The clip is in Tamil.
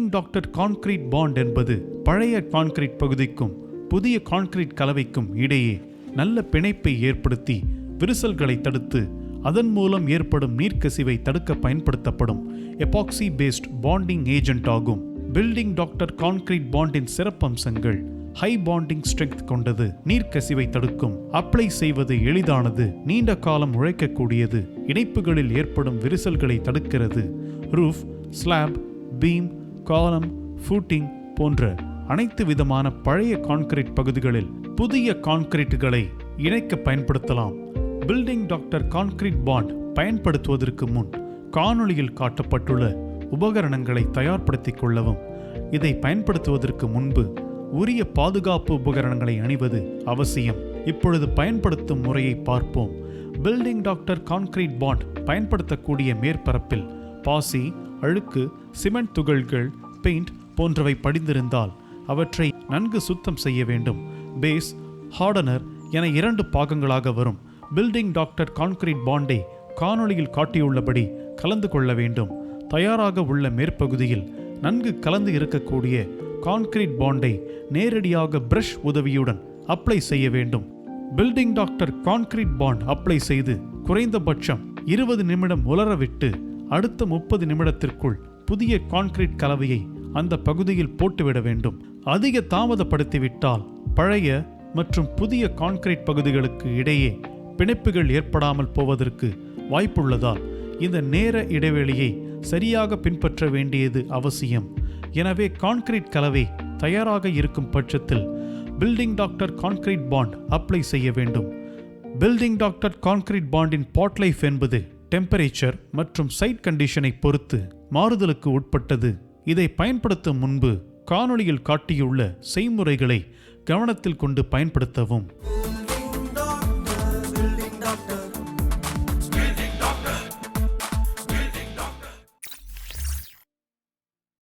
டாக்டர் கான்கிரீட் பாண்ட் என்பது பழைய கான்கிரீட் பகுதிக்கும் புதிய கான்கிரீட் கலவைக்கும் இடையே நல்ல பிணைப்பை ஏற்படுத்தி விரிசல்களை தடுத்து அதன் மூலம் ஏற்படும் நீர்க்கசிவை தடுக்க பயன்படுத்தப்படும் எபாக்சி பேஸ்ட் பாண்டிங் ஏஜென்ட் ஆகும். பில்டிங் டாக்டர் கான்கிரீட் பாண்டின் சிறப்பம்சங்கள் ஹை பாண்டிங் ஸ்ட்ரெங்த் கொண்டது நீர்க்கசிவை தடுக்கும். அப்ளை செய்வது எளிதானது நீண்ட காலம் உழைக்கக்கூடியது இணைப்புகளில் ஏற்படும் விரிசல்களை தடுக்கிறது. Roof slab beam column footing போன்ற அனைத்து விதமான பழைய கான்கிரீட் பகுதிகளில் புதிய கான்கிரீட்டுகளை இணைக்க பயன்படுத்தலாம். பில்டிங் டாக்டர் கான்கிரீட் பாண்ட் பயன்படுத்துவதற்கு முன் காணொளியில் காட்டப்பட்டுள்ள உபகரணங்களை தயார்படுத்திக் கொள்ளவும். இதை பயன்படுத்துவதற்கு முன்பு உரிய பாதுகாப்பு உபகரணங்களை அணிவது அவசியம். இப்பொழுது பயன்படுத்தும் முறையை பார்ப்போம். பில்டிங் டாக்டர் கான்கிரீட் பாண்ட் பயன்படுத்தக்கூடிய மேற்பரப்பில் பாசி அழுக்கு சிமெண்ட் துகள்கள் பெயிண்ட் போன்றவை படிந்திருந்தால் அவற்றை நன்கு சுத்தம் செய்ய வேண்டும். பேஸ் ஹார்டனர் என இரண்டு பாகங்களாக வரும். பில்டிங் டாக்டர் கான்கிரீட் பாண்டை காணொளியில் காட்டியுள்ளபடி கலந்து கொள்ள வேண்டும். தயாராக உள்ள மேற்பகுதியில் நன்கு கலந்து இருக்கக்கூடிய கான்கிரீட் பாண்டை நேரடியாக பிரஷ் உதவியுடன் அப்ளை செய்ய வேண்டும். Building doctor concrete bond apply செய்து குறைந்தபட்சம் இருபது நிமிடம் உலரவிட்டு அடுத்த முப்பது நிமிடத்திற்குள் புதிய கான்கிரீட் கலவையை அந்த பகுதியில் போட்டுவிட வேண்டும். அதிக தாமதப்படுத்திவிட்டால் பழைய மற்றும் புதிய கான்கிரீட் பகுதிகளுக்கு இடையே பிணைப்புகள் ஏற்படாமல் போவதற்கு வாய்ப்புள்ளதால் இந்த நேர இடைவெளியை சரியாக பின்பற்ற வேண்டியது அவசியம். எனவே கான்கிரீட் கலவை தயாராக இருக்கும் பட்சத்தில் building doctor concrete bond apply செய்ய வேண்டும். பில்டிங் டாக்டர் கான்கிரீட் பாண்டின் பாட் லைஃப் என்பது டெம்பரேச்சர் மற்றும் சைட் கண்டிஷனை பொறுத்து மாறுதலுக்கு உட்பட்டது. இதை பயன்படுத்தும் முன்பு காணொளியில் காட்டியுள்ள செய்முறைகளை கவனத்தில் கொண்டு பயன்படுத்தவும்.